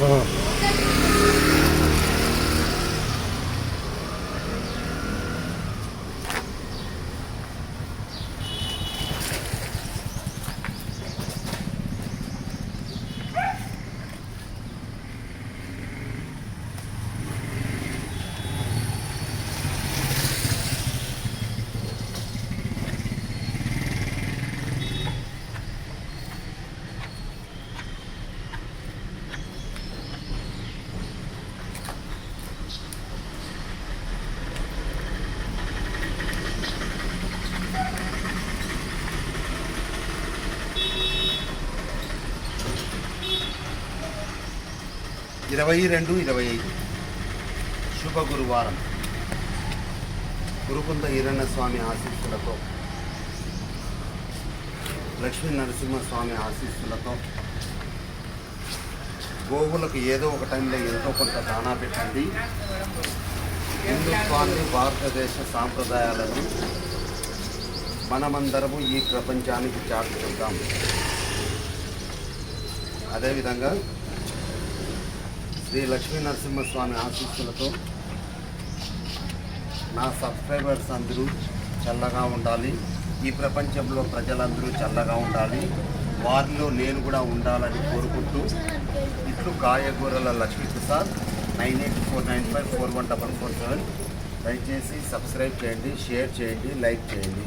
Bom. ఇరవై రెండు ఇరవై ఐదు. శుభ గురువారం గురుకుంద ఈరన్న స్వామి ఆశీస్సులతో లక్ష్మీ నరసింహస్వామి ఆశీస్సులతో గోవులకు ఏదో ఒక టైంలో ఎంతో కొంత దానా పెట్టండి. హిందుత్వాన్ని భారతదేశ సాంప్రదాయాలను మనమందరము ఈ ప్రపంచానికి చాటి అదేవిధంగా శ్రీ లక్ష్మీ నరసింహస్వామి ఆశీస్సులతో నా సబ్స్క్రైబర్స్ అందరూ చల్లగా ఉండాలి. ఈ ప్రపంచంలో ప్రజలందరూ చల్లగా ఉండాలి. వారిలో నేను కూడా ఉండాలని కోరుకుంటూ ఇట్లు కాయగూరల Lakshmiprasad nine eight four nine five four one double four seven. దయచేసి సబ్స్క్రైబ్ చేయండి షేర్ చేయండి లైక్ చేయండి.